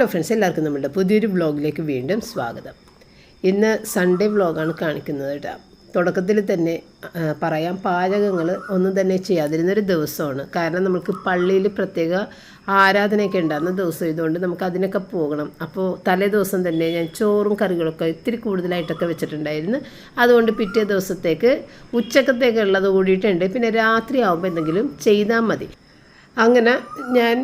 Hello friends എല്ലാവർക്കും നമ്മുടെ പുതിയൊരു വ്ളോഗിലേക്ക് വീണ്ടും സ്വാഗതം. ഇന്ന് സൺഡേ വ്ളോഗാണ് കാണിക്കുന്നത് കേട്ടോ തുടക്കത്തിൽ തന്നെ പറയാം പാചകങ്ങൾ ഒന്നും തന്നെ ചെയ്യാതിരുന്നൊരു ദിവസമാണ്. കാരണം നമുക്ക് പള്ളിയിൽ പ്രത്യേക ആരാധനയൊക്കെ ഉണ്ടാകുന്ന ദിവസം ഇതുകൊണ്ട് നമുക്ക് അതിനൊക്കെ പോകണം. അപ്പോൾ തലേ ദിവസം തന്നെ ഞാൻ ചോറും കറികളൊക്കെ ഇത്തിരി കൂടുതലായിട്ടൊക്കെ വെച്ചിട്ടുണ്ടായിരുന്നു. അതുകൊണ്ട് പിറ്റേ ദിവസത്തേക്ക് ഉച്ചക്കത്തേക്കുള്ളത് കൂടിയിട്ടുണ്ട്. പിന്നെ രാത്രി ആകുമ്പോൾ എന്തെങ്കിലും ചെയ്താൽ മതി. അങ്ങനെ ഞാൻ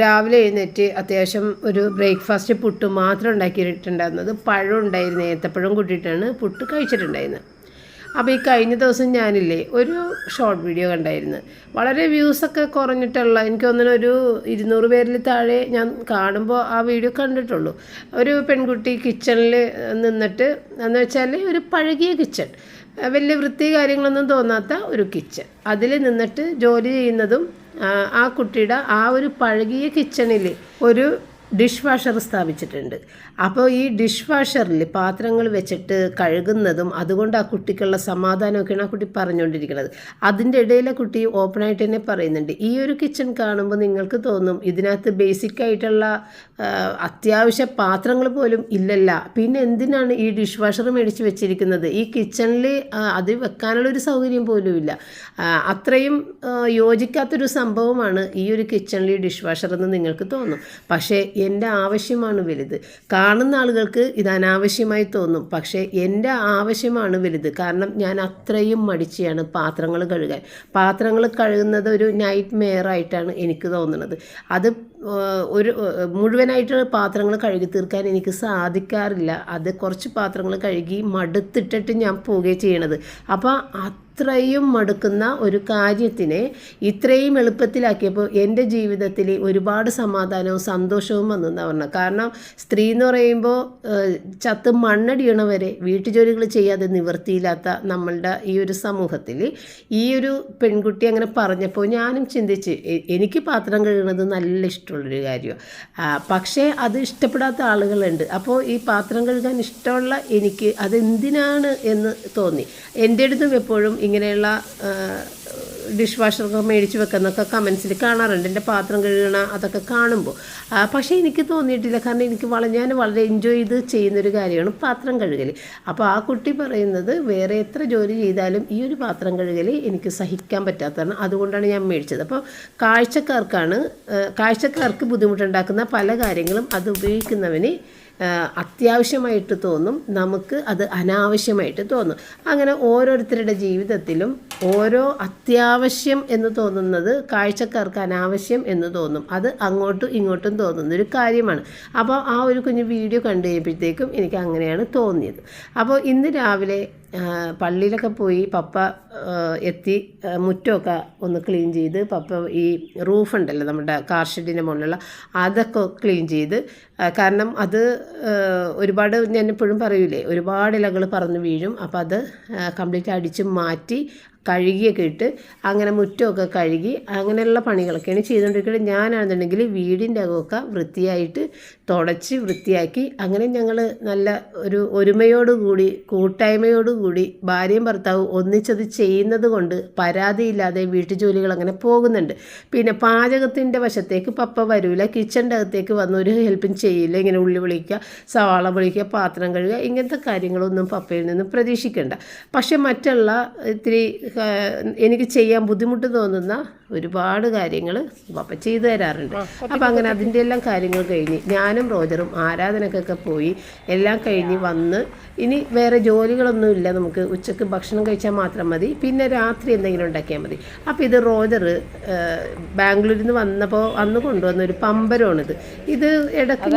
രാവിലെ എഴുന്നേറ്റ് അത്യാവശ്യം ഒരു ബ്രേക്ക്ഫാസ്റ്റ് പുട്ട് മാത്രം ഉണ്ടാക്കിയിട്ടുണ്ടായിരുന്നത്. പഴം ഉണ്ടായിരുന്നു ഏത്തപ്പഴം കൂട്ടിയിട്ടാണ് പുട്ട് കഴിച്ചിട്ടുണ്ടായിരുന്നത്. അപ്പോൾ ഈ കഴിഞ്ഞ ദിവസം ഞാനില്ലേ ഒരു ഷോർട്ട് വീഡിയോ കണ്ടായിരുന്നു. വളരെ വ്യൂസൊക്കെ കുറഞ്ഞിട്ടുള്ള എനിക്ക് തോന്നുന്നു ഒരു ഇരുന്നൂറ് പേരിൽ താഴെ ഞാൻ കാണുമ്പോൾ ആ വീഡിയോ കണ്ടിട്ടുള്ളൂ. ഒരു പെൺകുട്ടി കിച്ചണിൽ നിന്നിട്ട് എന്ന് വെച്ചാൽ ഒരു പഴകിയ കിച്ചൺ. വലിയ വൃത്തി കാര്യങ്ങളൊന്നും തോന്നാത്ത ഒരു കിച്ചൺ. അതിൽ നിന്നിട്ട് ജോലി ചെയ്യുന്നതും ആ, കുട്ടിയുടെ ആ ഒരു പഴകിയ കിച്ചണിൽ ഒരു ഡിഷ് വാഷർ സ്ഥാപിച്ചിട്ടുണ്ട്. അപ്പോൾ ഈ ഡിഷ് വാഷറിൽ പാത്രങ്ങൾ വെച്ചിട്ട് കഴുകുന്നതും അതുകൊണ്ട് ആ കുട്ടിക്കുള്ള സമാധാനമൊക്കെയാണ് ആ കുട്ടി പറഞ്ഞുകൊണ്ടിരിക്കുന്നത്. അതിന്റെ ഇടയിലെ കുട്ടി ഓപ്പണായിട്ട് തന്നെ പറയുന്നുണ്ട്. ഈ ഒരു കിച്ചൺ കാണുമ്പോൾ നിങ്ങൾക്ക് തോന്നും ഇതിനകത്ത് ബേസിക് ആയിട്ടുള്ള അത്യാവശ്യ പാത്രങ്ങൾ പോലും ഇല്ലല്ല. പിന്നെ എന്തിനാണ് ഈ ഡിഷ് വാഷർ മേടിച്ച് വെച്ചിരിക്കുന്നത്? ഈ കിച്ചണിൽ അത് വെക്കാനുള്ളൊരു സൗകര്യം പോലും ഇല്ല. അത്രയും യോജിക്കാത്തൊരു സംഭവമാണ് ഈ ഒരു കിച്ചണിൽ ഡിഷ് വാഷർ എന്ന് നിങ്ങൾക്ക് തോന്നും. പക്ഷേ എന്റെ ആവശ്യമാണ് വലുത്. കാണുന്ന ആളുകൾക്ക് ഇത് അനാവശ്യമായി തോന്നും. പക്ഷേ എന്റെ ആവശ്യമാണ് വലുത്. കാരണം ഞാൻ അത്രയും മടിച്ചാണ് പാത്രങ്ങൾ കഴുകാൻ. പാത്രങ്ങൾ കഴുകുന്നത് ഒരു നൈറ്റ് മെയർ ആയിട്ടാണ് എനിക്ക് തോന്നുന്നത്. അത് ഒരു മുഴുവനായിട്ട് പാത്രങ്ങൾ കഴുകി തീർക്കാൻ എനിക്ക് സാധിക്കാറില്ല. അത് കുറച്ച് പാത്രങ്ങൾ കഴുകി മടുത്തിട്ടിട്ട് ഞാൻ പോവുകയും ചെയ്യണത്. അപ്പോൾ അത്രയും മടുക്കുന്ന ഒരു കാര്യത്തിനെ ഇത്രയും എളുപ്പത്തിലാക്കിയപ്പോൾ എന്റെ ജീവിതത്തിൽ ഒരുപാട് സമാധാനവും സന്തോഷവും വന്നു എന്നാണ് പറഞ്ഞത്. കാരണം സ്ത്രീ എന്ന് പറയുമ്പോൾ ചത്ത് മണ്ണടിയണവരെ വീട്ടുജോലികൾ ചെയ്യാതെ നിവൃത്തിയില്ലാത്ത നമ്മളുടെ ഈ ഒരു സമൂഹത്തിൽ ഈ ഒരു പെൺകുട്ടി അങ്ങനെ പറഞ്ഞപ്പോൾ ഞാനും ചിന്തിച്ച് എനിക്ക് പാത്രം കഴുകുന്നത് നല്ല ഇഷ്ടമുള്ളൊരു കാര്യമാണ് പക്ഷേ അത് ഇഷ്ടപ്പെടാത്ത ആളുകളുണ്ട്. അപ്പോൾ ഈ പാത്രം കഴുകാൻ ഇഷ്ടമുള്ള എനിക്ക് അതെന്തിനാണ് എന്ന് തോന്നി. എന്റെ അടുത്തും എപ്പോഴും ഇങ്ങനെയുള്ള ഡിഷ് വാഷറൊക്കെ മേടിച്ച് വെക്കുന്നൊക്കെ കമൻസിൽ കാണാറുണ്ട്. എന്റെ പാത്രം കഴുകണ അതൊക്കെ കാണുമ്പോൾ പക്ഷേ എനിക്ക് തോന്നിയിട്ടില്ല. കാരണം എനിക്ക് വള ഞാൻ വളരെ എൻജോയ് ചെയ്ത് ചെയ്യുന്നൊരു കാര്യമാണ് പാത്രം കഴുകൽ അപ്പോൾ ആ കുട്ടി പറയുന്നത് വേറെ എത്ര ജോലി ചെയ്താലും ഈ ഒരു പാത്രം കഴുകൽ എനിക്ക് സഹിക്കാൻ പറ്റാത്തതാണ്. അതുകൊണ്ടാണ് ഞാൻ മേടിച്ചത്. അപ്പോൾ കാഴ്ചക്കാർക്കാണ് കാഴ്ചക്കാർക്ക് ബുദ്ധിമുട്ടുണ്ടാക്കുന്ന പല കാര്യങ്ങളും അത് ഉപയോഗിക്കുന്നവന് അത്യാവശ്യമായിട്ട് തോന്നും. നമുക്ക് അത് അനാവശ്യമായിട്ട് തോന്നും. അങ്ങനെ ഓരോരുത്തരുടെ ജീവിതത്തിലും ഓരോ അത്യാവശ്യം എന്ന് തോന്നുന്നത് കാഴ്ചക്കാർക്ക് അനാവശ്യം എന്ന് തോന്നും. അത് അങ്ങോട്ടും ഇങ്ങോട്ടും തോന്നുന്ന ഒരു കാര്യമാണ്. അപ്പോൾ ആ ഒരു കുഞ്ഞു വീഡിയോ കണ്ടു കഴിയുമ്പോഴത്തേക്കും എനിക്ക് അങ്ങനെയാണ് തോന്നിയത്. അപ്പോൾ ഇന്ന് രാവിലെ പള്ളിയിലൊക്കെ പോയി പപ്പ എത്തി മുറ്റമൊക്കെ ഒന്ന് ക്ലീൻ ചെയ്ത് പപ്പ ഈ റൂഫുണ്ടല്ലോ നമ്മുടെ കാർ ഷെഡിന്റെ മുകളിലുള്ള അതൊക്കെ ക്ലീൻ ചെയ്ത് കാരണം അത് ഒരുപാട് ഞാൻ എപ്പോഴും പറയൂലേ ഒരുപാട് ഇലകൾ പറന്ന് വീഴും. അപ്പോൾ അത് കംപ്ലീറ്റ് അടിച്ച് മാറ്റി കഴുകിയൊക്കെ ഇട്ട് അങ്ങനെ മുറ്റമൊക്കെ കഴുകി അങ്ങനെയുള്ള പണികളൊക്കെയാണ് ചെയ്തുകൊണ്ടിരിക്കുന്നത് ഞാനാണെന്നുണ്ടെങ്കിൽ വീടിന്റെ അകമൊക്കെ വൃത്തിയായിട്ട് തുടച്ച് വൃത്തിയാക്കി. അങ്ങനെ ഞങ്ങൾ നല്ല ഒരു ഒരുമയോടുകൂടി കൂട്ടായ്മയോടുകൂടി ഭാര്യയും ഭർത്താവും ഒന്നിച്ചത് ചെയ്യുന്നത് കൊണ്ട് പരാതിയില്ലാതെ വീട്ടുജോലികൾ അങ്ങനെ പോകുന്നുണ്ട്. പിന്നെ പാചകത്തിന്റെ വശത്തേക്ക് പപ്പ വരൂല കിച്ചന്റെ അകത്തേക്ക് വന്ന് ഒരു ഹെൽപ്പും ചെയ്യില്ല. ഇങ്ങനെ ഉള്ളി വിളിക്കുക സവാള വിളിക്കുക പാത്രം കഴുകുക ഇങ്ങനത്തെ കാര്യങ്ങളൊന്നും പപ്പയിൽ നിന്നും പ്രതീക്ഷിക്കേണ്ട. പക്ഷെ മറ്റുള്ള ഇത്തിരി എനിക്ക് ചെയ്യാൻ ബുദ്ധിമുട്ട് തോന്നുന്ന ഒരുപാട് കാര്യങ്ങൾ പപ്പ ചെയ്തു തരാറുണ്ട്. അപ്പം അങ്ങനെ അതിന്റെ എല്ലാം കാര്യങ്ങൾ കഴിഞ്ഞ് ഞാനും റോജറും ആരാധനക്കൊക്കെ പോയി എല്ലാം കഴിഞ്ഞ് വന്ന് ഇനി വേറെ ജോലികളൊന്നുമില്ല നമുക്ക് ഉച്ചയ്ക്ക് ഭക്ഷണം കഴിച്ചാൽ മാത്രം മതി. പിന്നെ രാത്രി എന്തെങ്കിലും ഉണ്ടാക്കിയാൽ മതി. അപ്പോൾ ഇത് റോജർ ബാംഗ്ലൂരിൽ നിന്ന് വന്നപ്പോൾ അന്ന് കൊണ്ടുവന്ന ഒരു പമ്പരമാണിത് ഇത് ഇടയ്ക്ക്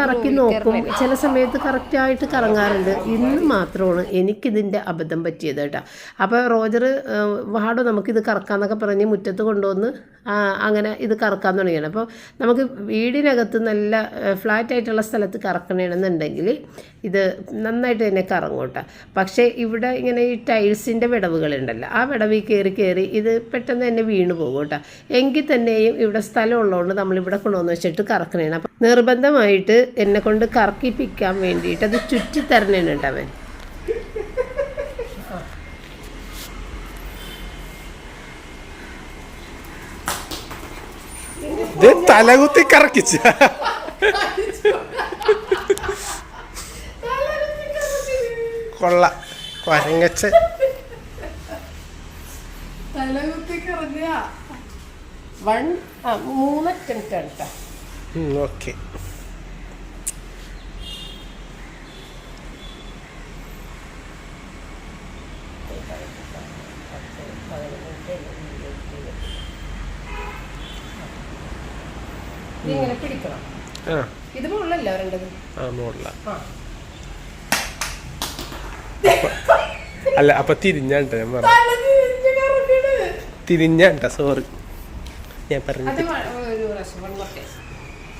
കറക്കി നോക്കും. ചില സമയത്ത് കറക്റ്റായിട്ട് കറങ്ങാറുണ്ട്. ഇന്ന് മാത്രമാണ് എനിക്കിതിന്റെ അബദ്ധം പറ്റിയത് കേട്ടോ. അപ്പോൾ റോജർ വാടോ നമുക്കിത് കറക്കാന്നൊക്കെ പറഞ്ഞ് മുറ്റത്ത് കൊണ്ടുവന്ന് അങ്ങനെ ഇത് കറക്കാൻ തുടങ്ങിയാണ്. അപ്പോൾ നമുക്ക് വീടിനകത്ത് നല്ല ഫ്ലാറ്റ് ആയിട്ടുള്ള സ്ഥലത്ത് കറക്കണമെന്നുണ്ടെങ്കിൽ ഇത് നന്നായിട്ട് തന്നെ കറങ്ങും പക്ഷേ ഇവിടെ ഇങ്ങനെ ഈ ടൈൽസിന്റെ വിടവുകളുണ്ടല്ലോ ആ വിടവിൽ കയറി കയറി ഇത് പെട്ടെന്ന് തന്നെ വീണ് പോകും കേട്ടോ. എങ്കിൽ തന്നെയും ഇവിടെ സ്ഥലം ഉള്ളതുകൊണ്ട് നമ്മളിവിടെ കൊണ്ടുവന്ന് വെച്ചിട്ട് കറക്കണേണ്. അപ്പം നിർബന്ധമായിട്ട് എന്നെ കൊണ്ട് കറക്കിപ്പിക്കാൻ വേണ്ടിയിട്ട് അത് ചുറ്റി ഇത് തലകുത്തി കറക്കിച്ച. കൊള്ള. കൊരങ്ങച്ച. തലകുത്തി കറങ്ങുക. വൺ മൂന്ന് അറ്റംപ്റ്റ് ആണ് കേട്ടോ ഓക്കെ ഇതിങ്ങനെ പിടിക്കണം ആ ഇത് മുകളിലല്ല വരേണ്ടത് ആ മോളില ആ അല്ല അപ്പൊ തിരിഞ്ഞാണ്ട ഞാൻ പറഞ്ഞു. തിരിഞ്ഞാണ്ട സോറി ഞാൻ പറഞ്ഞു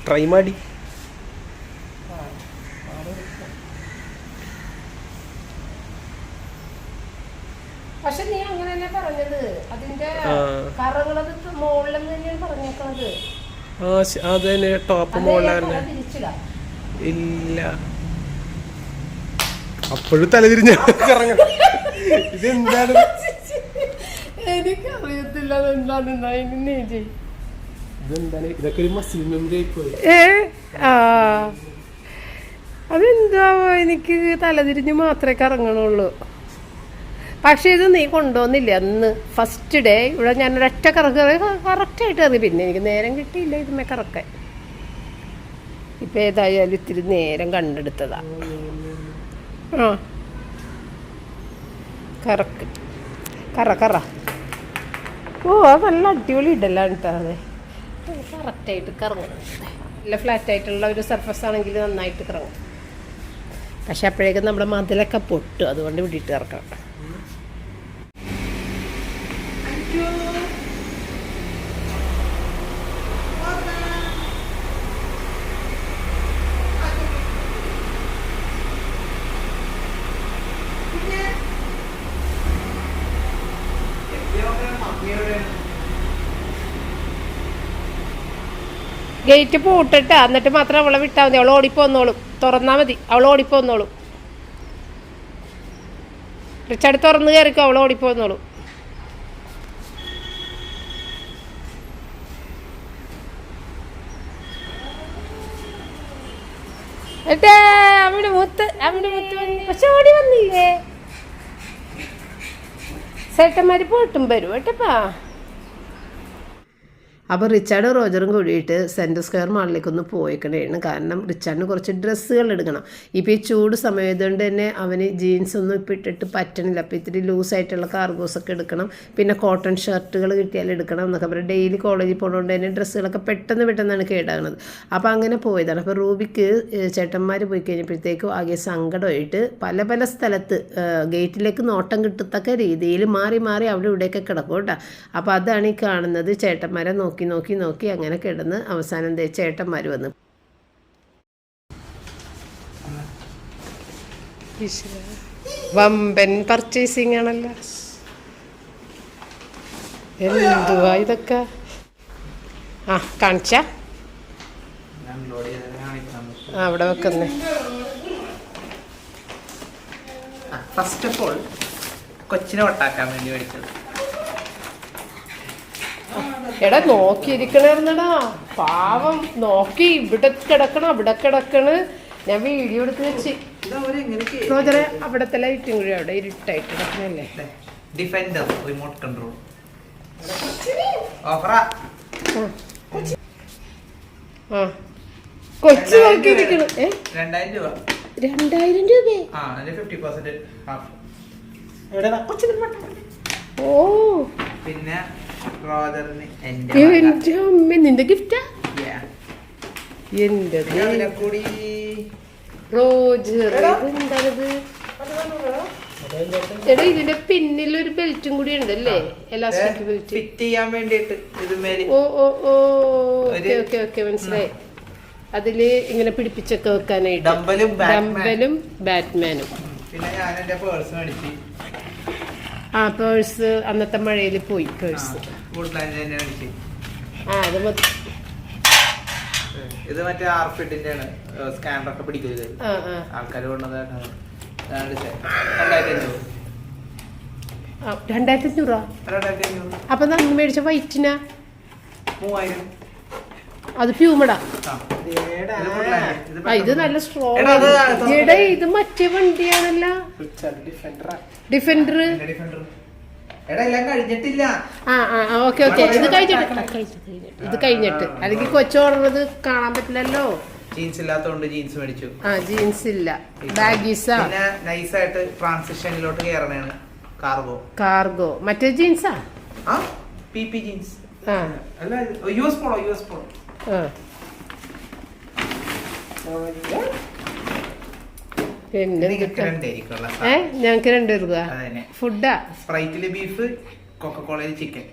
ട്രൈ മാടി. പക്ഷെ നീ അങ്ങനെ തന്നെ പറഞ്ഞത്. അതിന്റെ. കറകളത് മുകളിലെന്ന് തന്നെയാണ് പറഞ്ഞേക്കണത്. ആ ടോപ്പ് അത് തല തിരിച്ചിടാം. ഇല്ല. അപ്പോഴും തലതിരിഞ്ഞ കറങ്ങണം ഇതെന്താണ്? എനിക്കറിയത്തില്ല ഇതെന്താണ്? ഇതൊക്കെ ഒരു മസിൽ മെമ്മറി ആയിപ്പോയി. ഏ? ആ. അതെന്താവോ എനിക്ക് തലതിരിഞ്ഞ് മാത്രമേ കറങ്ങണുള്ളൂ പക്ഷെ ഇത് നീ കൊണ്ടുവന്നില്ല അന്ന്? ഫസ്റ്റ് ഡേ ഇവിടെ ഞാൻ ഒരൊറ്റ കറക്ക് കറക്റ്റായിട്ട് കറി പിന്നെ എനിക്ക് നേരം കിട്ടിയില്ല ഇതുമേ കറക്കാൻ. ഇപ്പം ഏതായാലും ഇത്തിരി നേരം കണ്ടെടുത്തതാ. ആ. കറക്ക്. കറ കറ. ഓ അത് നല്ല അടിപൊളി ഇടലാണ് കേട്ടോ അതെ. കറക്റ്റായിട്ട് കറങ്ങും നല്ല ഫ്ലാറ്റ് ആയിട്ടുള്ള ഒരു സർഫസ് ആണെങ്കിൽ നന്നായിട്ട് കറങ്ങും. പക്ഷെ അപ്പോഴേക്കും നമ്മുടെ മതിലൊക്കെ പൊട്ടും. അതുകൊണ്ട് വിട്ടിട്ട് ഇറക്കണം ഗേറ്റ് പൂട്ടിട്ട് എന്നിട്ട് മാത്രം അവളെ വിട്ടാൽ മതി. അവൾ ഓടിപ്പോന്നോളും തുറന്നാ മതി. അവൾ ഓടിപ്പോന്നോളും റിച്ചാർഡ് തുറന്നു കയറിക്കും അവൾ ഓടിപ്പോന്നോളും ഏട്ടാ അവിടെ മുത്ത് അവിടെ മുത്ത് പക്ഷെ ഓടി വന്നില്ലേ? ചേട്ടന്മാര് പോയിട്ടും വരും കേട്ടപ്പാ അപ്പോൾ റിച്ചാർഡും റോജറും കൂടിയിട്ട് സെന്റർ സ്ക്വയർ മാളിലേക്ക് ഒന്ന് പോയിക്കണേണ്. കാരണം റിച്ചാർഡിന് കുറച്ച് ഡ്രസ്സുകൾ എടുക്കണം. ഇപ്പോൾ ഈ ചൂട് സമയത്തുകൊണ്ട് തന്നെ അവന് ജീൻസ് ഒന്നും ഇപ്പം ഇട്ടിട്ട് പറ്റണില്ല. അപ്പോൾ ഇത്തിരി ലൂസായിട്ടുള്ള കാർഗോസൊക്കെ എടുക്കണം. പിന്നെ കോട്ടൺ ഷർട്ടുകൾ കിട്ടിയാൽ എടുക്കണം എന്നൊക്കെ പറയും ഡെയിലി കോളേജിൽ പോകുന്നതുകൊണ്ട് തന്നെ ഡ്രസ്സുകളൊക്കെ പെട്ടെന്ന് പെട്ടെന്നാണ് കേടാകുന്നത് അപ്പോൾ അങ്ങനെ പോയതാണ്. അപ്പോൾ റൂബിക്ക് ചേട്ടന്മാർ പോയി കഴിഞ്ഞപ്പോഴത്തേക്കും ആകെ സങ്കടമായിട്ട് പല പല സ്ഥലത്ത് ഗേറ്റിലേക്ക് നോട്ടം കിട്ടത്തക്ക രീതിയിൽ മാറി മാറി അവിടെ ഇവിടെയൊക്കെ കിടക്കും കേട്ടോ. അപ്പോൾ അതാണ് ഈ കാണുന്നത്. ചേട്ടന്മാരെ നോക്കി നോക്കി നോക്കി നോക്കി അങ്ങനെ കിടന്ന് അവസാനം ദേ ചേട്ടന്മാർ വന്ന്. വമ്പൻ പർച്ചേസിങ് ആണല്ലോ. എന്തുവാ ഇതൊക്കെ? ആ കാണിച്ച. ആ അവിടെ വെക്കുന്നേ. ഫസ്റ്റ് ഓഫ് ഓൾ കൊച്ചിനെ ഒട്ടാക്കാൻ വേണ്ടി മേടിച്ചത്. എടാ നോക്കിയിരിക്കണായിരുന്നടാ പാവം നോക്കി ഇവിടെ കിടക്കണം അവിടെ കിടക്കണ്. ഞാൻ വീഡിയോ എടുത്ത് വെച്ച്. റോജറെ അവിടത്തെ ലൈറ്റും കൂടി അവിടെ ഇരുട്ടായിട്ട് കിടക്കണല്ലേ? ഡിഫൻഡർ റിമോട്ട് കൺട്രോൾ ഓഫറാ ആ. കൊച്ചു നോക്കിയിരിക്കണം ഏ? രണ്ടായിരം രൂപ. രണ്ടായിരം ഹാഫ് ഓ. പിന്നെ റോജറിന് എന്റെ അമ്മ നിന്റെ ഗിഫ്റ്റാ. എന്റെ കൂടി റോജർ ഇതെന്താണിത്? എടാ. ഇതിന്റെ പിന്നിൽ ഒരു ബെൽറ്റും കൂടി ഉണ്ടല്ലേ? എലാസ്റ്റിക് ബെൽറ്റ് ഫിറ്റ് ചെയ്യാൻ വേണ്ടിട്ട് ഇതുമേൽ. ഓ ഓ ഓ. ഓക്കെ ഓക്കെ ഓക്കെ മനസ്സിലായി. അതിൽ ഇങ്ങനെ പിടിപ്പിച്ചൊക്കെ വെക്കാനായിട്ട്. ഡംബലും ബാറ്റ്മാനും പിന്നെ ഞാൻ എന്റെ പേഴ്സ് മേടിച്ച്. ആ പേഴ്സ് അന്നത്തെ മഴയിൽ പോയി പേഴ്സ് മേടിച്ച് ആ അത് മതി. ഇത് മറ്റേ ആർഫിഡിന്റെ ആണ് സ്കാനർ ഒക്കെ ആ ആൾക്കാർ കൊണ്ടുവന്നതാണ് രണ്ടായിരത്തി അഞ്ഞൂറ് അപ്പൊ നമ്മൾ മേടിച്ച വൈറ്റിനാ? മൂവായിരം. അത് പ്യൂമടാ. ഇത് നല്ല സ്ട്രോങ് ഇത് മറ്റേ വണ്ടിയാണല്ലോ. ഡിഫൻഡർ പിന്നെ Defender. എടാ എല്ലാം കഴിഞ്ഞിട്ടില്ല ആ ആ ഓക്കെ ഓക്കെ. ഇത് കഴിഞ്ഞിട്ട്. ഇത് കഴിഞ്ഞിട്ട്. അല്ലെങ്കിൽ കൊച്ചോടുന്നത് കാണാൻ പറ്റില്ലല്ലോ. ജീൻസ് ഇല്ലാത്തതുകൊണ്ട് ജീൻസ് മേടിച്ചു. ആ ജീൻസ് ഇല്ല. ബാഗീസാ പിന്നെ നൈസായിട്ട് ട്രാൻസിഷനിലോട്ട് കയറണേണ് കാർഗോ കാർഗോ മറ്റേ ജീൻസാ ആ? പി പി ജീൻസ് ആ. അല്ല U S Polo U S Polo ആ. പിന്നെ ഏ? ഞങ്ങക്ക് രണ്ട് അതന്നെ. ഫുഡാ? സ്പ്രൈറ്റിൽ ബീഫ് കൊക്കക്കോളയിൽ ചിക്കൻ.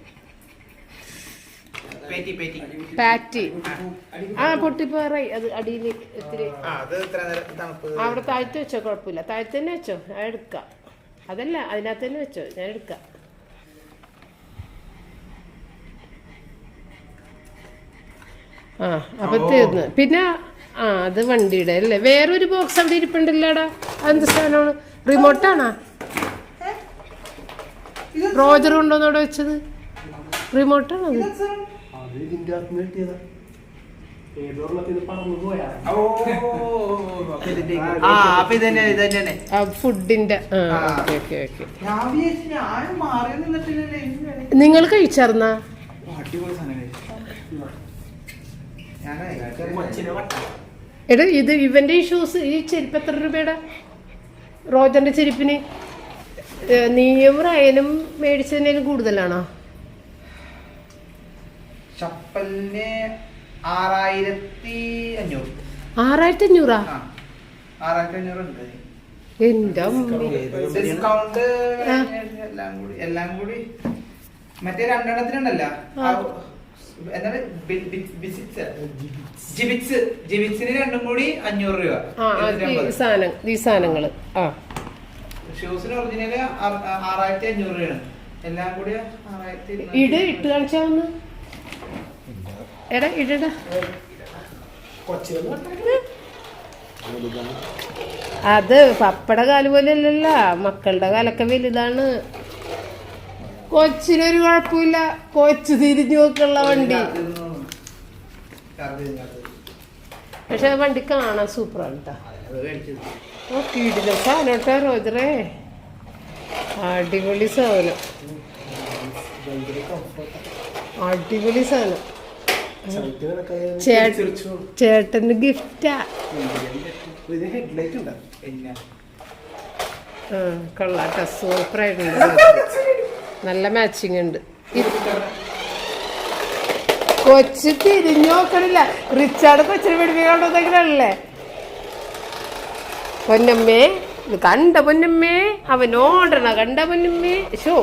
പേറ്റി ആ. പൊട്ടിപ്പോറായി അത് അടിയിൽ ഇത്തിരി. അത് അവിടെ താഴ്ത്തി വെച്ചോ കുഴപ്പമില്ല. താഴ്ത്തി തന്നെ വെച്ചോ ഞാൻ എടുക്കാം. അതല്ല അതിനകത്ത് തന്നെ വെച്ചോ ഞാൻ എടുക്കാം. ആ അപ്പൊ. തീർന്ന് പിന്നെ ആ അത് വണ്ടിയുടെ അല്ലേ? വേറൊരു ബോക്സ് അവിടെ ഇരിപ്പുണ്ടല്ലോടാ? അതെന്ത് സാധനമാണ്? റിമോട്ടാണോ റോജർ കൊണ്ടോന്ന് അവിടെ വെച്ചത്? റിമോട്ടാണോ ഫുഡിന്റെ ഓക്കെ ഞാൻ എടാ ഇത് ഇവന്റെ ഈ ഷൂസ് ഈ ചെരുപ്പ് എത്ര രൂപയുടെ റോജറിന്റെ ചെരുപ്പിന്. നീയും റയനും മേടിച്ചതിനേലും കൂടുതലാണോ? ചപ്പലിന് ആറായിരത്തി അഞ്ഞൂറ്. ആറായിരത്തി ആറായിരത്തി എന്റെ ഡിസ്കൗണ്ട് എല്ലാം കൂടി എല്ലാം കൂടി. മറ്റേ രണ്ടെണ്ണത്തിനുണ്ടല്ലോ. ആ. എന്താണ് ജിബിക്സ് ജിബിക്സിന് രണ്ടും കൂടി അഞ്ഞൂറ് രൂപ. ഈ സാധനം ഈ സാധനങ്ങൾ. ആ. ഷൂസിന് ഒറിജിനൽ ആറായിരത്തി അഞ്ഞൂറ് രൂപയാണ്. എല്ലാം കൂടി ഇട് ഇട്ട് കാണിച്ചാ ഒന്ന് എടാ ഇടടാ. അത് പപ്പട കാൽ പോലെ അല്ലല്ല. മക്കളുടെ കാലൊക്കെ വലുതാണ്. കൊച്ചിനൊരു കുഴപ്പമില്ല. കൊച്ചു തിരിഞ്ഞു നോക്കുള്ള വണ്ടി. പക്ഷെ വണ്ടി കാണാൻ സൂപ്പറാണ് കേട്ടോ ഓ കീടില സാധനം കേട്ടോ റോജറേ. അടിപൊളി സാധനം. അടിപൊളി സാധനം. ചേട്ടന് ഗിഫ്റ്റാ കൊള്ളാട്ടോ സൂപ്പറായിട്ടുണ്ട് നല്ല മാച്ചിങ് ഉണ്ട്. കൊച്ചു തിരിഞ്ഞു നോക്കണില്ല. റിച്ചാർഡ് കൊച്ചിനെ പിടിപ്പിക്കണ്ടല്ലേ പൊന്നമ്മേ ഇത് കണ്ട പൊന്നമ്മേ അവൻ ഓടണ കണ്ട പൊന്നമ്മേ. ഷോ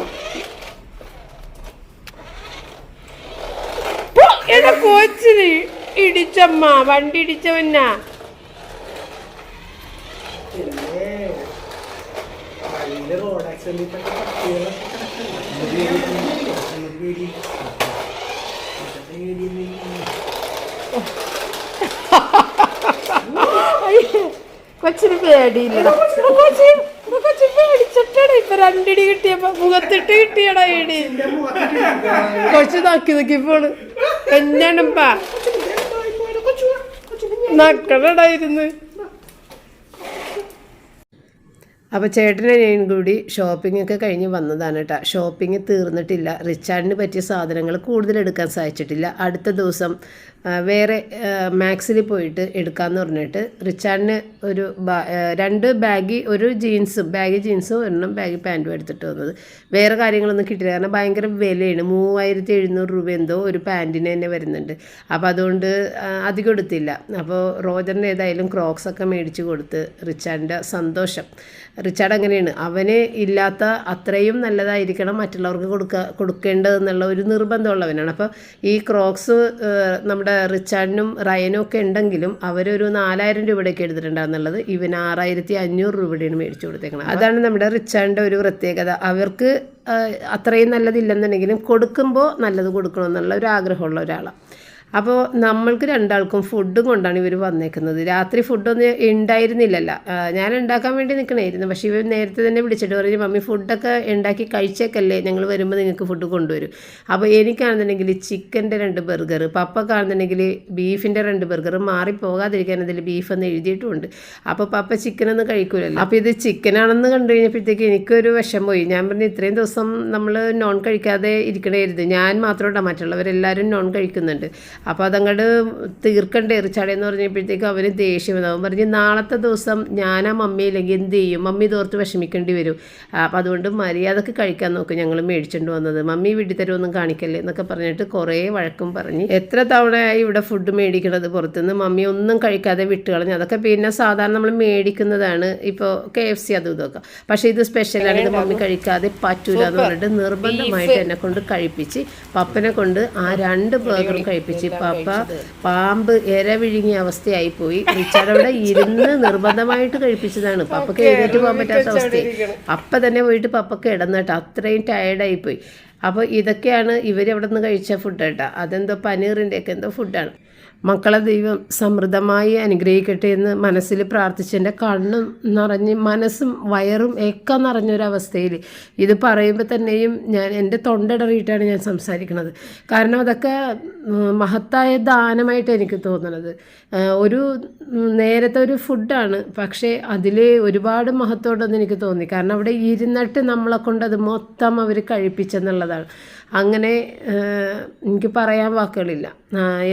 എടാ കൊച്ചിന് ഇടിച്ചമ്മ വണ്ടി ഇടിച്ചവന്നാ റോഡ് കൊച്ചിന് പേടിയില്ല കൊച്ചി കൊച്ചി പേടിച്ചിട്ടാണ് ഇപ്പൊ രണ്ടിടി കിട്ടിയപ്പോ മുഖത്തിട്ട് കിട്ടിയടാ ഇടി. കൊച്ചു നോക്കി നോക്കി പോണ്. എന്നാണപ്പാ നക്കണടായിരുന്നു അപ്പോൾ ചേട്ടനും കൂടി ഷോപ്പിംഗ് ഒക്കെ കഴിഞ്ഞ് വന്നതാണ് കേട്ടോ. ഷോപ്പിംഗ് തീർന്നിട്ടില്ല. റിച്ചാർഡിന് പറ്റിയ സാധനങ്ങൾ കൂടുതൽ എടുക്കാൻ സാധിച്ചിട്ടില്ല. അടുത്ത ദിവസം വേറെ മാക്സിൽ പോയിട്ട് എടുക്കാമെന്ന് പറഞ്ഞിട്ട് റിച്ചാർഡിന് ഒരു രണ്ട് ബാഗി ഒരു ജീൻസും ബാഗ് ജീൻസും ഒരെണ്ണം ബാഗി പാന്റും എടുത്തിട്ട് വന്നത്. വേറെ കാര്യങ്ങളൊന്നും കിട്ടില്ല കാരണം ഭയങ്കര വിലയാണ്. മൂവായിരത്തി എഴുന്നൂറ് രൂപ എന്തോ ഒരു പാന്റിന് തന്നെ വരുന്നുണ്ട്. അപ്പോൾ അതുകൊണ്ട് അധികം എടുത്തില്ല. അപ്പോൾ റോജറിന് ഏതായാലും ക്രോക്സൊക്കെ മേടിച്ച് കൊടുത്ത് റിച്ചാർഡിന്റെ സന്തോഷം. റിച്ചാർഡ് അങ്ങനെയാണ്. അവന് ഇല്ലാത്ത അത്രയും നല്ലതായിരിക്കണം മറ്റുള്ളവർക്ക് കൊടുക്കുക കൊടുക്കേണ്ടതെന്നുള്ള ഒരു നിർബന്ധമുള്ളവനാണ്. അപ്പോൾ ഈ ക്രോക്സ് നമ്മുടെ റിച്ചാർഡിനും റയനും ഒക്കെ ഉണ്ടെങ്കിലും അവരൊരു നാലായിരം രൂപയുടെയൊക്കെ എടുത്തിട്ടുണ്ടാകുന്നുള്ളത് ഇവന് ആറായിരത്തി അഞ്ഞൂറ് രൂപയുടെയാണ് മേടിച്ചു കൊടുത്തേക്കുന്നത് അതാണ് നമ്മുടെ റിച്ചാർഡിന്റെ ഒരു പ്രത്യേകത. അവർക്ക് അത്രയും നല്ലതില്ലെന്നുണ്ടെങ്കിലും കൊടുക്കുമ്പോൾ നല്ലത് കൊടുക്കണമെന്നുള്ള ഒരു ആഗ്രഹമുള്ള ഒരാളാണ് അപ്പോൾ നമ്മൾക്ക് രണ്ടാൾക്കും ഫുഡും കൊണ്ടാണ് ഇവർ വന്നേക്കുന്നത്. രാത്രി ഫുഡൊന്നും ഉണ്ടായിരുന്നില്ലല്ലോ ഞാൻ ഉണ്ടാക്കാൻ വേണ്ടി നിൽക്കണമായിരുന്നു പക്ഷേ ഇവർ നേരത്തെ തന്നെ വിളിച്ചിട്ട് പറഞ്ഞു മമ്മി ഫുഡൊക്കെ ഉണ്ടാക്കി കഴിച്ചേക്കല്ലേ? ഞങ്ങൾ വരുമ്പോൾ നിങ്ങൾക്ക് ഫുഡ് കൊണ്ടുവരും. അപ്പോൾ എനിക്കാണെന്നുണ്ടെങ്കിൽ ചിക്കന്റെ രണ്ട് ബർഗർ പപ്പക്കാണെന്നുണ്ടെങ്കിൽ ബീഫിന്റെ രണ്ട് ബർഗർ മാറിപ്പോകാതിരിക്കാൻ അതിൽ ബീഫ് എന്ന് എഴുതിയിട്ടുമുണ്ട് അപ്പോൾ പപ്പ ചിക്കനൊന്നും കഴിക്കൂലല്ലോ. അപ്പോൾ ഇത് ചിക്കനാണെന്ന് കണ്ടു കഴിഞ്ഞപ്പോഴത്തേക്ക് എനിക്കൊരു വിഷം പോയി ഞാൻ പറഞ്ഞു ഇത്രയും ദിവസം നമ്മൾ നോൺ കഴിക്കാതെ ഇരിക്കണമായിരുന്നു ഞാൻ മാത്രമല്ല മറ്റുള്ളവരെല്ലാവരും നോൺ കഴിക്കുന്നുണ്ട്. അപ്പോൾ അതങ്ങോട്ട് തീർക്കണ്ടേ എറിച്ചാടേന്ന് പറഞ്ഞപ്പോഴത്തേക്ക് അവന് ദേഷ്യം വന്നു. അവൻ പറഞ്ഞ് നാളത്തെ ദിവസം ഞാൻ ആ മമ്മി ഇല്ലെങ്കിൽ എന്ത് ചെയ്യും? മമ്മി തോർത്ത് വിഷമിക്കേണ്ടി വരും. അപ്പോൾ അതുകൊണ്ട് മര്യാദയ്ക്ക് കഴിക്കാൻ നോക്കും ഞങ്ങൾ മേടിച്ചുകൊണ്ട് വന്നത്. മമ്മി വീട്ടിൽ തരുമൊന്നും കാണിക്കല്ലേ എന്നൊക്കെ പറഞ്ഞിട്ട് കുറേ വഴക്കും പറഞ്ഞ് എത്ര തവണയായി ഇവിടെ ഫുഡ് മേടിക്കണത് പുറത്തുനിന്ന് മമ്മി ഒന്നും കഴിക്കാതെ വിട്ട് കളഞ്ഞു അതൊക്കെ പിന്നെ സാധാരണ നമ്മൾ മേടിക്കുന്നതാണ്. ഇപ്പോൾ കെ എഫ് സി അതും ഇതൊക്കെ. പക്ഷേ ഇത് സ്പെഷ്യലാണ് ഇത് മമ്മി കഴിക്കാതെ പറ്റൂല എന്ന് പറഞ്ഞിട്ട് നിർബന്ധമായിട്ട് എന്നെ കൊണ്ട് കഴിപ്പിച്ച് പപ്പനെ കൊണ്ട് ആ രണ്ട് ബർഗറും കഴിപ്പിച്ച് പപ്പ പാമ്പ് ഇര വിഴുങ്ങിയ അവസ്ഥയായി പോയി റിച്ചാർഡ് അവിടെ ഇരുന്ന് നിർബന്ധമായിട്ട് കഴിപ്പിച്ചതാണ്. പപ്പക്ക് എഴുന്നേറ്റ് പോകാൻ പറ്റാത്ത അവസ്ഥയായി. അപ്പം തന്നെ പോയിട്ട് പപ്പക്ക് ഇടന്നിട്ട് അത്രയും ടയർഡായി പോയി അപ്പോൾ ഇതൊക്കെയാണ് ഇവരവിടെ നിന്ന് കഴിച്ച ഫുഡ് കേട്ടോ. അതെന്തോ പനീറിന്റെ ഒക്കെ എന്തോ ഫുഡാണ് മക്കളെ ദൈവം സമൃദ്ധമായി അനുഗ്രഹിക്കട്ടെ എന്ന് മനസ്സിൽ പ്രാർത്ഥിച്ചെന്റെ കണ്ണും നിറഞ്ഞ് മനസ്സും വയറും ഒക്കെ നിറഞ്ഞൊരവസ്ഥയിൽ ഇത് പറയുമ്പോൾ തന്നെയും ഞാൻ എന്റെ തൊണ്ടടറിയിട്ടാണ് ഞാൻ സംസാരിക്കുന്നത്. കാരണം അതൊക്കെ മഹത്തായ ദാനമായിട്ട് എനിക്ക് തോന്നുന്നത് ഒരു നേരത്തെ ഒരു ഫുഡാണ് പക്ഷേ അതിൽ ഒരുപാട് മഹത്വമുണ്ടെന്ന് എനിക്ക് തോന്നി. കാരണം അവിടെ ഇരുന്നിട്ട് നമ്മളെ കൊണ്ട് അത് മൊത്തം അവർ കഴിപ്പിച്ചെന്നുള്ളതാണ് അങ്ങനെ എനിക്ക് പറയാൻ വാക്കുകളില്ല.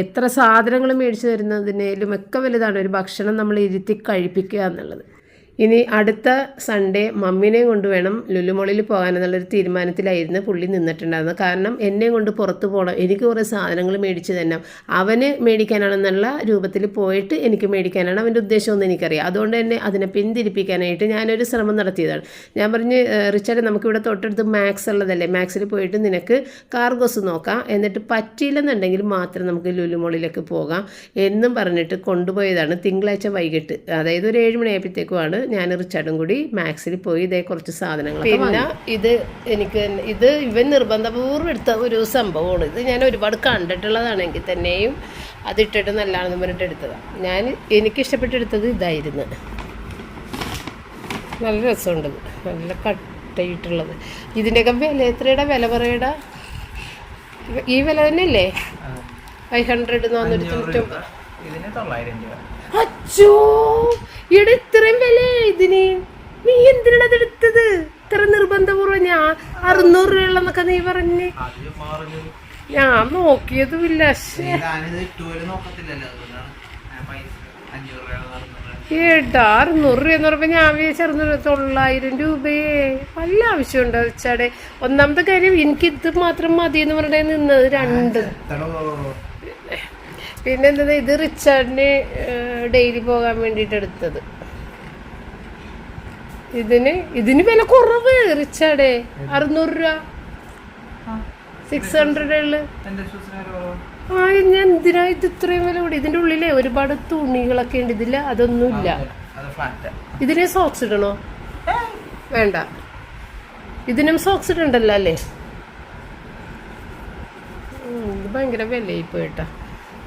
എത്ര സാധനങ്ങൾ മേടിച്ചു തരുന്നതിനേലും ഒക്കെ വലുതാണ് ഒരു ഭക്ഷണം നമ്മൾ ഇരുത്തി കഴിപ്പിക്കുക എന്നുള്ളത്. ഇനി അടുത്ത സൺഡേ മമ്മിനെയും കൊണ്ട് വേണം ലുലുമോളിൽ പോകാൻ എന്നുള്ളൊരു തീരുമാനത്തിലായിരുന്നു പുള്ളി നിന്നിട്ടുണ്ടായിരുന്നത്. കാരണം എന്നെ കൊണ്ട് പുറത്ത് പോകണം. എനിക്ക് കുറേ സാധനങ്ങൾ മേടിച്ച് തന്നെ അവന് മേടിക്കാനാണെന്നുള്ള രൂപത്തിൽ പോയിട്ട് എനിക്ക് മേടിക്കാനാണ് അവന്റെ ഉദ്ദേശമെന്ന് എനിക്കറിയാം. അതുകൊണ്ട് തന്നെ അതിനെ പിന്തിരിപ്പിക്കാനായിട്ട് ഞാനൊരു ശ്രമം നടത്തിയതാണ്. ഞാൻ പറഞ്ഞ് "ഏഹ്, റിച്ചാർഡ് നമുക്കിവിടെ തൊട്ടടുത്ത് മാക്സ് ഉള്ളതല്ലേ? മാക്സിൽ പോയിട്ട് നിനക്ക് കാർഗോസ് നോക്കാം. എന്നിട്ട് പറ്റിയില്ലെന്നുണ്ടെങ്കിൽ മാത്രം നമുക്ക് ലുലുമോളിലേക്ക് പോകാം എന്നും പറഞ്ഞിട്ട് കൊണ്ടുപോയതാണ് തിങ്കളാഴ്ച വൈകിട്ട്. അതായത് ഒരു ഏഴ് മണിയായപ്പോഴത്തേക്കുമാണ് ഞാൻ റിച്ചാർഡും കൂടി മാക്സിൽ പോയി ഇതേ കുറച്ച് സാധനങ്ങൾ പിന്നെ ഇത് എനിക്ക് ഇത് ഇവൻ നിർബന്ധപൂർവം എടുത്ത ഒരു സംഭവമാണ്. ഇത് ഞാൻ ഒരുപാട് കണ്ടിട്ടുള്ളതാണെങ്കിൽ തന്നെയും അതിട്ടിട്ട് നല്ലതാണെന്ന് പറഞ്ഞിട്ട് എടുത്തതാണ് ഞാൻ എനിക്ക് എനിക്കിഷ്ടപ്പെട്ടെടുത്തത് ഇതായിരുന്നു. നല്ല രസമുണ്ട് നല്ല കട്ടയിട്ടുള്ളത്. ഇതിന്റെയൊക്കെ വില എത്രയുടെ? വില പറയടാ? ഈ വില തന്നെയല്ലേ? ഫൈവ് ഹൺഡ്രഡ് നാനൂറ്റി രൂപ. അച്ചോ! ഇവിടെ ഇത്രയും വില ഇതിന്. നീ എന്തിനാണ് അത് എടുത്തത് ഇത്ര നിർബന്ധപൂർവം ഞാൻ അറുന്നൂറ് രൂപയുള്ളന്നൊക്കെ നീ പറഞ്ഞ്. ഞാൻ നോക്കിയതുമില്ല ഏട്ടാ അറുന്നൂറ് രൂപ എന്ന് പറയുമ്പോൾ ഞാൻ വിചാരിച്ചു തൊള്ളായിരം രൂപയെ. വല്ല ആവശ്യമുണ്ടോ വെച്ചാടെ ഒന്നാമത്തെ കാര്യം എനിക്ക് ഇത് മാത്രം മതി എന്ന് പറഞ്ഞാൽ നിന്നത് രണ്ട്. പിന്നെ എന്താ ഇത് റിച്ചാർഡിന് ഡെയിലി പോകാൻ വേണ്ടിയിട്ട് എടുത്തത്. ഇതിന് ഇതിന് വില കുറവ് റിച്ചാർഡേ അറുന്നൂറ് രൂപ. സിക്സ് ഹൺഡ്രഡ് ഉള്ളു. ആ ഞാൻ എന്തിനാ ഇത് ഇത്രയും വില കൂടി? ഇതിന്റെ ഉള്ളിലെ ഒരുപാട് തുണികളൊക്കെ ഉണ്ട്. ഇതിൽ അതൊന്നുമില്ല. ഇതിന് സോക്സ് ഇടണോ? വേണ്ട. ഇതിനും സോക്സ് ഇടണ്ടല്ലോ അല്ലേ? ഇത് ഭയങ്കര വിലയായി പോയിട്ടാ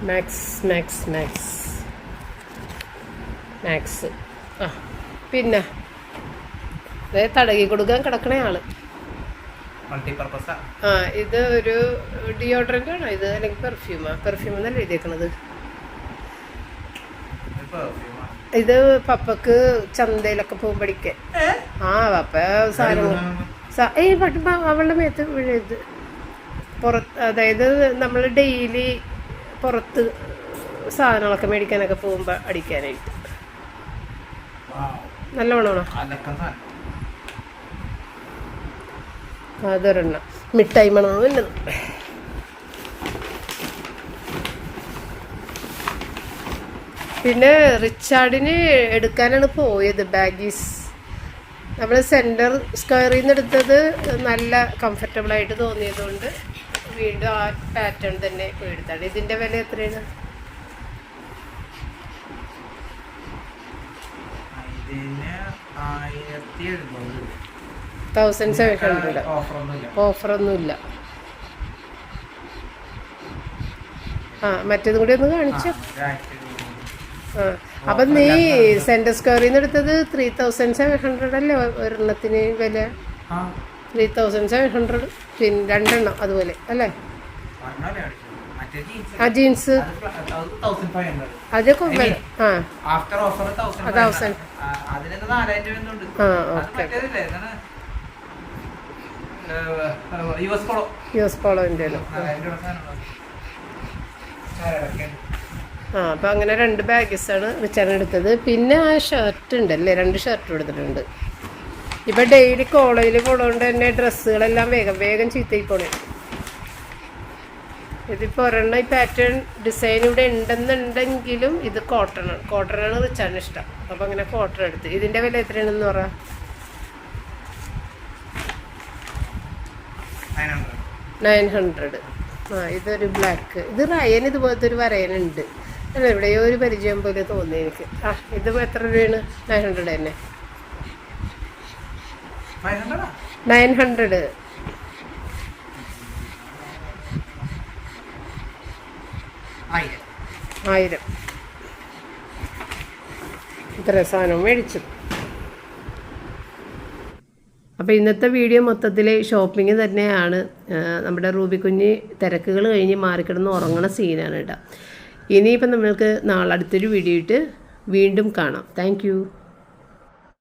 മാക്സ് മാക്സ് മാക്സ് മാക്സ് ആ പിന്നെ. അതെ തടകി കൊടുക്കാൻ കിടക്കണ ആൾ. ആ? ഇത് ഒരു ഡിയോഡ്രന്റ് ആണോ? ഇത് അല്ലെങ്കിൽ പെർഫ്യൂമാ പെർഫ്യൂം എന്നല്ല എഴുതിയേക്കണത്? ഇത് പപ്പക്ക് ചന്തയിലൊക്കെ പോകുമ്പടിക്ക്. ആ പപ്പ സാധനങ്ങൾ ഏയ് പട്ടുമ്പ അവളുടെ മേത്ത് വീഴരുത് പുറത്ത് അതായത് നമ്മൾ ഡെയിലി പുറത്ത് സാധനങ്ങളൊക്കെ മേടിക്കാനൊക്കെ പോകുമ്പോൾ അടിക്കാനായിട്ട്. സാധനം അതൊരെണ്ണം മിഠായി മണമെന്നുണ്ട് പിന്നെ റിച്ചാർഡിന് എടുക്കാനാണ് പോയത് ബാഗീസ്. നമ്മൾ സെന്റർ സ്ക്വയറിൽ നിന്ന് എടുത്തത് നല്ല കംഫർട്ടബിൾ ആയിട്ട് തോന്നിയതുകൊണ്ട് വീണ്ടും ആ പാറ്റേൺ തന്നെ എടുത്താണ്. ഇതിന്റെ വില എത്രയാണ്? ഇതിന് ആയിരത്തി എഴുന്നൂറ് തൗസൻഡ് സെവൻ ഹൺഡ്രഡ് ഓഫറൊന്നുമില്ല ആ മറ്റേതും കൂടി ഒന്ന് കാണിച്ചു. ആ അപ്പം നീ സെന്റർ സ്ക്വയറിൽ നിന്ന് എടുത്തത് ത്രീ തൗസൻഡ് സെവൻ ഹൺഡ്രഡ് അല്ലേ? ഒരെണ്ണത്തിന് വില? ത്രീ തൗസൻഡ് സെവൻ ഹൺഡ്രഡ് പിന്നെ രണ്ടെണ്ണം അതുപോലെ അല്ലേ? ആ ജീൻസ് അതൊക്കെ ആഫ്റ്റർ ഓഫർ തൗസൻഡ് ആ ഓക്കെ. പോളോ ആ അപ്പം അങ്ങനെ രണ്ട് ബാഗ്സ് ആണ് വെച്ചാണ് എടുത്തത്. പിന്നെ ആ ഷർട്ട് ഉണ്ടല്ലേ രണ്ട് ഷർട്ട് എടുത്തിട്ടുണ്ട് ഇപ്പം ഡെയിലി കോളേജിൽ പോണതുകൊണ്ട് തന്നെ ഡ്രസ്സുകളെല്ലാം വേഗം വേഗം ചീത്തയിൽ പോണേ. ഇതിപ്പോൾ ഒരെണ്ണം ഈ പാറ്റേൺ ഡിസൈൻ ഇവിടെ ഉണ്ടെന്നുണ്ടെങ്കിലും ഇത് കോട്ടൺ ആണ്. കോട്ടൺ ആണ് റിച്ചാണ് ഇഷ്ടം. അപ്പോൾ അങ്ങനെ കോട്ടൺ എടുത്ത്. ഇതിന്റെ വില എത്രയാണെന്ന് പറ. Nine hundred. ആ ഇതൊരു ബ്ലാക്ക് ഇത് റയൻ ഇതുപോലത്തെ ഒരു വരയനുണ്ട്. അല്ല എവിടെയോ ഒരു പരിചയം പോലെ തോന്നി എനിക്ക്. ആ ഇത് എത്ര രൂപയാണ്? നയൻ ഹൺഡ്രഡ് തന്നെ. Nine hundred. ആയിരം. ഇത്ര സാധനം മേടിച്ചു. അപ്പോൾ ഇന്നത്തെ വീഡിയോ മൊത്തത്തിൽ ഷോപ്പിംഗ് തന്നെയാണ്. നമ്മുടെ റൂബി കുഞ്ഞ് തിരക്കുകൾ കഴിഞ്ഞ് മാറിക്കിടന്ന് ഉറങ്ങണ സീനാണ് കേട്ടോ ഇനിയിപ്പം നമ്മൾക്ക് നാളെ അടുത്തൊരു വീഡിയോ ഇട്ട് വീണ്ടും കാണാം. താങ്ക്